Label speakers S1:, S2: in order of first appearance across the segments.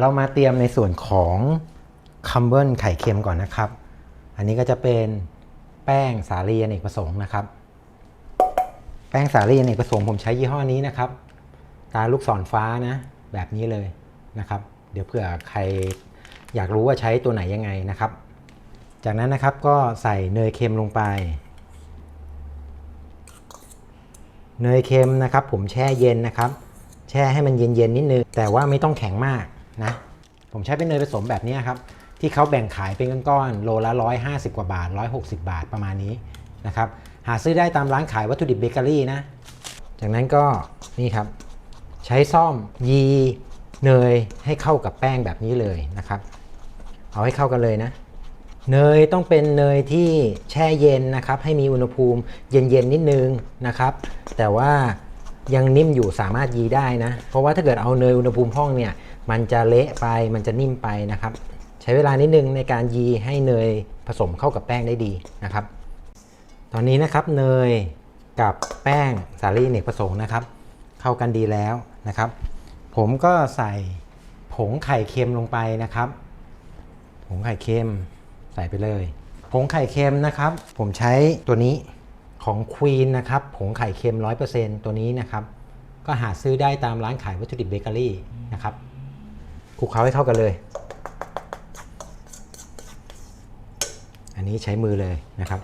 S1: เรามาเตรียมในส่วนของคัมเบิลไข่เค็มก่อนนะครับ อันนี้ก็จะเป็นแป้งสาลีอเนกประสงค์นะครับ แป้งสาลีอเนกประสงค์ผมใช้ยี่ห้อนี้นะครับ ตาลูกศรฟ้านะ แบบนี้เลยนะครับ เดี๋ยวเผื่อใครอยากรู้ว่าใช้ตัวไหนยังไงนะครับ จากนั้นนะครับก็ใส่เนยเค็มลงไป เนยเค็มนะครับ ผมแช่เย็นนะครับ แช่ให้มันเย็นๆนิดนึงแต่ว่าไม่ต้องแข็งมาก นะผมใช้เป็นเนยผสมแบบนี้ครับ ที่เขาแบ่งขายเป็นก้อนๆโลละ 150 กว่าบาท 160 บาทประมาณนี้นะครับหาซื้อได้ตามร้านขายวัตถุดิบเบเกอรี่นะ จากนั้นก็นี่ครับ ใช้ซ่อมยีเนยให้เข้ากับแป้งแบบนี้เลยนะครับ เอาให้เข้ากันเลยนะเนยต้องเป็นเนยที่แช่เย็นนะครับ ให้มีอุณหภูมิเย็นๆนิดนึงนะครับ แต่ว่ายังนิ่มอยู่สามารถยีได้นะ เพราะว่าถ้าเกิดเอาเนยอุณหภูมิห้องเนี่ยมันจะเละไปมันจะนิ่มไปนะครับ ใช้เวลานิดนึงในการยีให้เนยผสมเข้ากับแป้งได้ดีนะครับ ตอนนี้นะครับเนยกับแป้งสาลีอเนกประสงค์นะครับ เข้ากันดีแล้วนะครับ ผมก็ใส่ผงไข่เค็มลงไปนะครับ ผงไข่เค็มใส่ไปเลยผงไข่เค็มนะครับ ผมใช้ตัวนี้ของควีนนะครับผงไข่เค็ม 100%ตัวนี้นะครับ ก็หาซื้อได้ตามร้านขายวัตถุดิบเบเกอรี่นะครับ คลุกเคล้าให้เข้ากันเลย อันนี้ใช้มือเลยนะครับ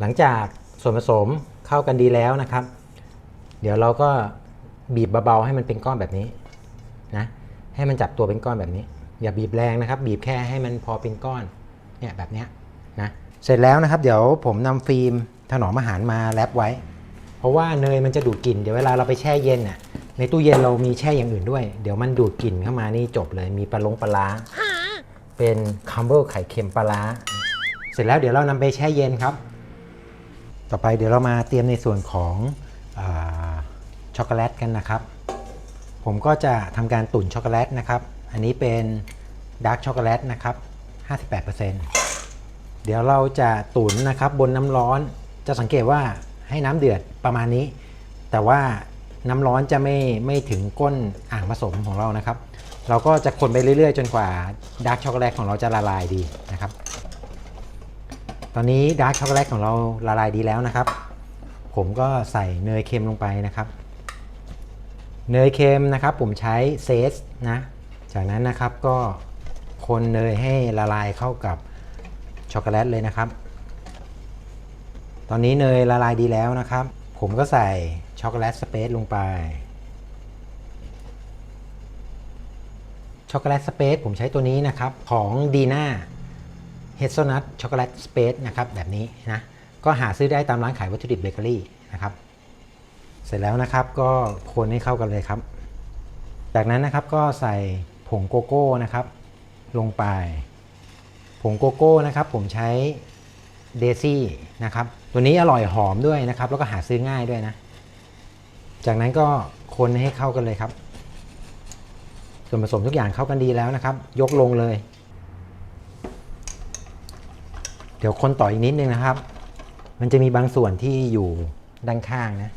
S1: หลังจากส่วนผสมเข้ากันดีแล้วนะครับ เดี๋ยวเราก็บีบเบาๆให้มันเป็นก้อนแบบนี้นะ ให้มันจับตัวเป็นก้อนแบบนี้ อย่าบีบแรงนะครับ บีบแค่ให้มันพอเป็นก้อนเนี่ยแบบเนี้ยนะเสร็จแล้วนะครับ เดี๋ยวผมนำฟิล์มถนอมอาหารมาแรปไว้ เพราะว่าเนยมันจะดูดกลิ่นเดี๋ยวเวลาเราไปแช่เย็นน่ะ ในตู้เย็นเรามีแช่อย่างอื่นด้วย เดี๋ยวมันดูดกลิ่นเข้ามานี่จบเลยมีปลาลงปลาร้าเป็นคัมเบิลไข่เค็มปลาร้าเสร็จแล้วเดี๋ยวเรานำไปแช่เย็นครับ ต่อไปเดี๋ยวเรามาเตรียมในส่วนของอช็อกโกแลตกันนะครับ ผมก็จะทำการตุ๋นช็อกโกแลตนะครับ อันนี้เป็นดาร์กช็อกโกแลตนะครับ 58%เดี๋ยวเราจะตุ๋นนะครับบนน้ำร้อนจะสังเกตว่าให้น้ำเดือดประมาณนี้ แต่ว่า น้ำร้อนจะไม่ไม่ถึงก้นอ่างผสมของเรานะครับ เราก็จะคนไปเรื่อยๆ จนกว่าดาร์กช็อกโกแลตของเราจะละลายดีนะครับ ตอนนี้ดาร์กช็อกโกแลตของเราละลายดีแล้วนะครับ ผมก็ใส่เนยเค็มลงไปนะครับ เนยเค็มนะครับ ผมใช้เซสนะจากนั้นนะครับก็คนเนยให้ละลายเข้ากับช็อกโกแลตเลยนะครับ ตอนนี้เนยละลายดีแล้วนะครับ ผมก็ใส่ช็อกโกแลตสเปซลงไป ช็อกโกแลตสเปซผมใช้ตัวนี้นะครับ ของดีน่าเฮซ e นัทช็อกโกแลตสเปซนะครับ แบบนี้นะ ก็หาซื้อได้ตามร้านขายวัตถุดิบเบเกอรี่นะครับ เสร็จแล้วนะครับก็คนให้เข้ากันเลยครับ จากนั้นนะครับก็ใส่ผงโกโก้นะครับ ลงไป ผงโกโก้นะครับ ผมใช้ เดซี่นะครับ ตัวนี้อร่อยหอมด้วยนะครับ แล้วก็หาซื้อง่ายด้วยนะ จากนั้นก็คนให้เข้ากันเลยครับ ส่วนผสมทุกอย่างเข้ากันดีแล้วนะครับ ยกลงเลย เดี๋ยวคนต่ออีกนิดนึงนะครับ มันจะมีบางส่วนที่อยู่ด้านข้างนะ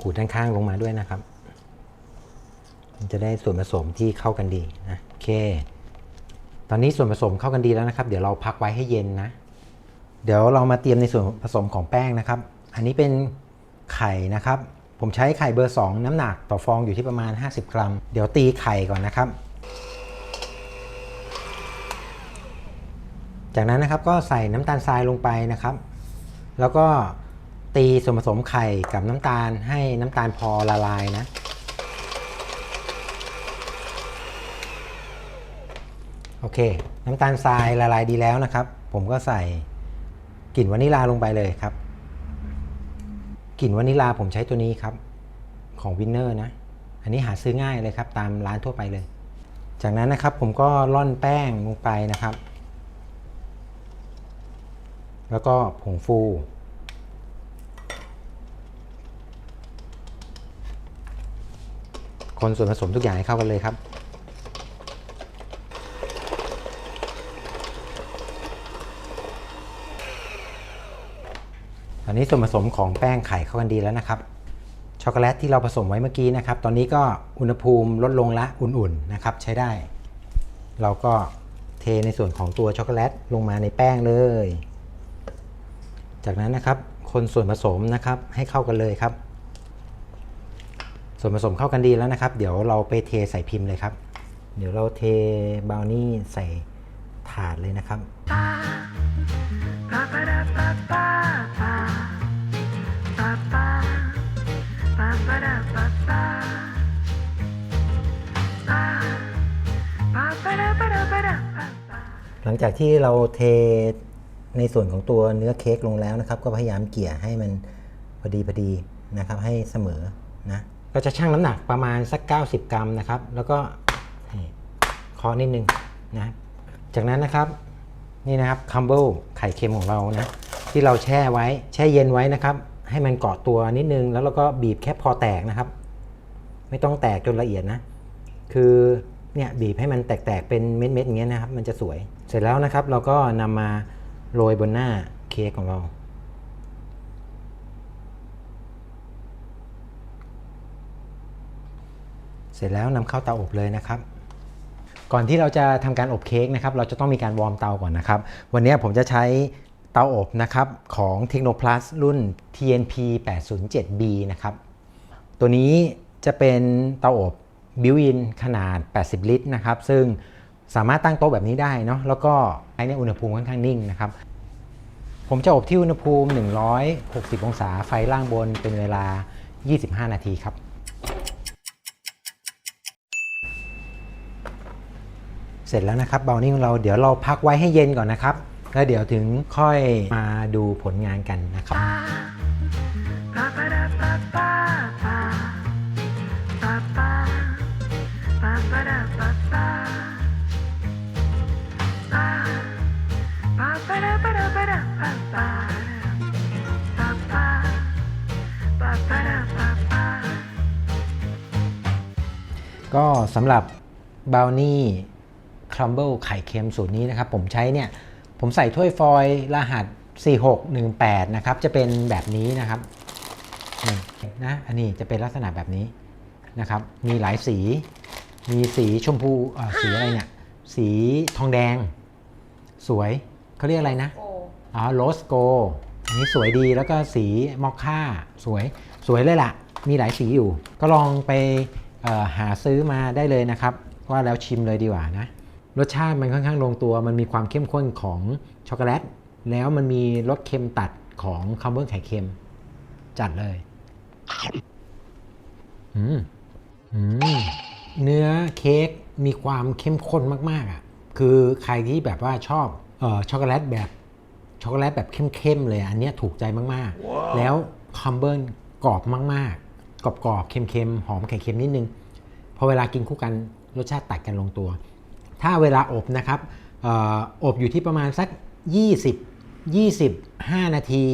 S1: ขูดด้านข้างลงมาด้วยนะครับ มันจะได้ส่วนผสมที่เข้ากันดีนะโอเค ตอนนี้ส่วนผสมเข้ากันดีแล้วนะครับ เดี๋ยวเราพักไว้ให้เย็นนะ เดี๋ยวเรามาเตรียมในส่วนผสมของแป้งนะครับ อันนี้เป็นไข่นะครับ ผมใช้ไข่เบอร์ 2 น้ำหนักต่อฟองอยู่ที่ประมาณ 50 กรัม เดี๋ยวตีไข่ก่อนนะครับ จากนั้นนะครับก็ใส่น้ำตาลทรายลงไปนะครับ แล้วก็ตีส่วนผสมไข่กับน้ำตาลให้น้ำตาลพอละลายนะโอเค น้ำตาลทรายละลายดีแล้วนะครับ ผมก็ใส่ กลิ่นวานิลาลงไปเลยครับกลิ่นวานิลาผมใช้ตัวนี้ครับ ของวินเนอร์นะ อันนี้หาซื้อง่ายเลยครับ ตามร้านทั่วไปเลย จากนั้นนะครับผมก็ร่อนแป้งลงไปนะครับ แล้วก็ผงฟู คนส่วนผสมทุกอย่างให้เข้ากันเลยครับ ตอนนี้ส่วนผสมของแป้งไข่เข้ากันดีแล้วนะครับ ช็อกโกแลตที่เราผสมไว้เมื่อกี้นะครับ ตอนนี้ก็อุณหภูมิลดลงละอุ่นๆนะครับใช้ได้ เราก็เทในส่วนของตัวช็อกโกแลตลงมาในแป้งเลย จากนั้นนะครับ คนส่วนผสมนะครับให้เข้ากันเลยครับ ส่วนผสมเข้ากันดีแล้วนะครับ เดี๋ยวเราไปเทใส่พิมพ์เลยครับ เดี๋ยวเราเทบราวนี่ใส่ถาดเลยนะครับ หลังจากที่เราเทในส่วนของตัวเนื้อเค้กลงแล้วนะครับ ก็พยายามเกี่ยให้มันพอดีพอดีนะครับ ให้เสมอนะเราจะชั่งน้ำหนักประมาณสัก 90 กรัมนะครับ แล้วก็เคาะนิดนึงนะจากนั้นนะครับนี่นะครับคัมเบิลไข่เค็มของเรานะที่เราแช่ไว้แช่เย็นไว้นะครับ ให้มันเกาะตัวนิดนึง แล้วเราก็บีบแค่พอแตกนะครับ ไม่ต้องแตกจนละเอียดนะ คือเนี่ยบีบให้มันแตกๆเป็นเม็ดๆอย่างเงี้ยนะครับ มันจะสวย ร็จแล้วนะครับเราก็นำมาโรยบนหน้าเค้กของเรา เสร็จแล้วนำเข้าเตาอบเลยนะครับ ก่อนที่เราจะทำการอบเค้กนะครับ เราจะต้องมีการวอร์มเตาก่อนนะครับ วันนี้ผมจะใช้เตาอบนะครับของ Technoplus รุ่น TNP 807B นะครับ ตัวนี้จะเป็นเตาอบบิวอินขนาด 80 ลิตรนะครับ ซึ่ง สามารถตั้งโต๊ะแบบนี้ได้เนาะแล้วก็ใช้ในอุณหภูมิค่อนข้างนิ่งนะครับ ผมจะอบที่อุณหภูมิ 160 องศาไฟล่างบนเป็นเวลา 25 นาทีครับ เสร็จแล้วนะครับเบลนี่ของเราเดี๋ยวเราพักไว้ให้เย็นก่อนนะครับ แล้วเดี๋ยวถึงค่อยมาดูผลงานกันนะครับ สำหรับบราวนี่ครัมเบิลไข่เค็มสูตรนี้นะครับ ผมใช้เนี่ย ผมใส่ถ้วยฟอยล์รหัส 4618 นะครับ จะเป็นแบบนี้นะครับนี่นะอันนี้จะเป็นลักษณะแบบนี้นะครับ มีหลายสี มีสีชมพูเอ่อสีอะไรเนี่ย สีทองแดง สวยเขาเรียกอะไรนะอ๋อโรสโกอันนี้สวยดีแล้วก็สีมอคค่าสวยสวยเลยล่ะ มีหลายสีอยู่ ก็ลองไปเอ่อ หาซื้อมาได้เลยนะครับ ว่าแล้วชิมเลยดีกว่านะรสชาติมันค่อนข้างลงตัว มันมีความเข้มข้นของช็อกโกแลต แล้วมันมีรสเค็มตัดของคัมเบอร์ไข่เค็ม จัดเลย อืม อืม เนื้อเค้กมีความเข้มข้นมาก ๆอะ คือใครที่แบบว่าชอบเออช็อกโกแลตแบบช็อกโกแลตแบบเข้มๆเลย อันเนี้ยถูกใจมากๆ แล้วคัมเบิลกรอบมากๆ กรอบๆ เค็มๆ หอมไข่เค็มนิดนึง พอเวลากินคู่กันรสชาติตัดกันลงตัว ถ้าเวลาอบนะครับอบอยู่ที่ประมาณสัก 20 25 นาที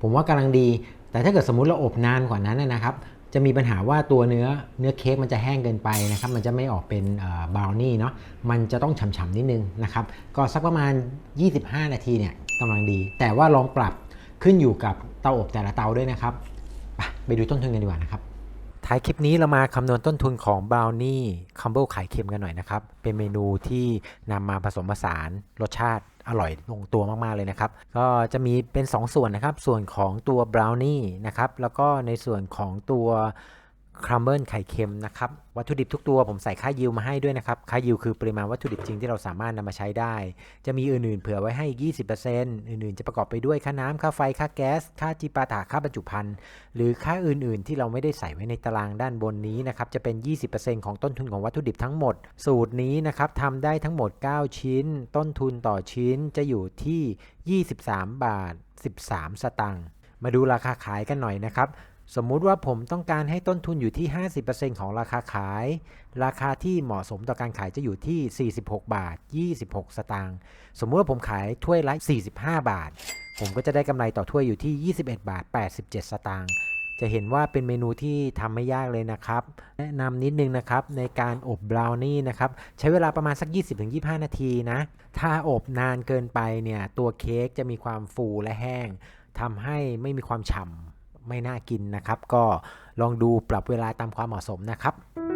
S1: ผมว่ากำลังดี แต่ถ้าเกิดสมมติเราอบนานกว่านั้นนะครับ จะมีปัญหาว่าตัวเนื้อเนื้อเค้กมันจะแห้งเกินไปนะครับ มันจะไม่ออกเป็นบราวนี่เนาะ มันจะต้องฉ่ำๆนิดนึงนะครับ ก็สักประมาณ 25 นาทีเนี่ยกำลังดี แต่ว่าลองปรับขึ้นอยู่กับเตาอบแต่ละเตาด้วยนะครับ ไปดูต้นทุนกันดีกว่านะครับ ท้ายคลิปนี้เรามาคำนวณต้นทุนของบราวนี่คัมเบิลไข่เค็มกันหน่อยนะครับ เป็นเมนูที่นำมาผสมผสานรสชาติอร่อยลงตัวมาก ๆ เลยนะครับ ก็จะมีเป็น 2 ส่วนนะครับ ส่วนของตัวบราวนี่นะครับ แล้วก็ในส่วนของตัว ครัมเบิลไข่เค็มนะครับ วัตถุดิบทุกตัวผมใส่ค่ายิวมาให้ด้วยนะครับ ค่ายิวคือปริมาณวัตถุดิบจริงที่เราสามารถนำมาใช้ได้ จะมีอื่นๆ เผื่อไว้ให้อีก20%อื่นๆ จะประกอบไปด้วยค่าน้ำค่าไฟ ค่าแก๊ส ค่าจีปาถาค่าบรรจุภัณฑ์ หรือค่าอื่นๆ ที่เราไม่ได้ใส่ไว้ในตารางด้านบนนี้นะครับ จะเป็น 20%ของต้นทุนของวัตถุดิบทั้งหมด สูตรนี้นะครับทำได้ทั้งหมด 9 ชิ้น ต้นทุนต่อชิ้นจะอยู่ที่ 23 บาท 13 สตางค์ มาดูราคาขายกันหน่อยนะครับ สมมุติว่าผมต้องการให้ต้นทุนอยู่ที่ 50%ของราคาขาย ราคาที่เหมาะสมต่อการขายจะอยู่ที่ 46 บาท 26 สตางค์ สมมุติว่าผมขายถ้วยละ 45 บาท ผมก็จะได้กำไรต่อถ้วยอยู่ที่ 21 บาท 87 สตางค์ จะเห็นว่าเป็นเมนูที่ทำไม่ยากเลยนะครับ แนะนำนิดนึงนะครับในการอบบราวนี่นะครับ ใช้เวลาประมาณสัก 20-25 นาทีนะ ถ้าอบนานเกินไปเนี่ยตัวเค้กจะมีความฟูและแห้งทำให้ไม่มีความฉ่ำ ไม่น่ากินนะครับ ก็ลองดูปรับเวลาตามความเหมาะสมนะครับ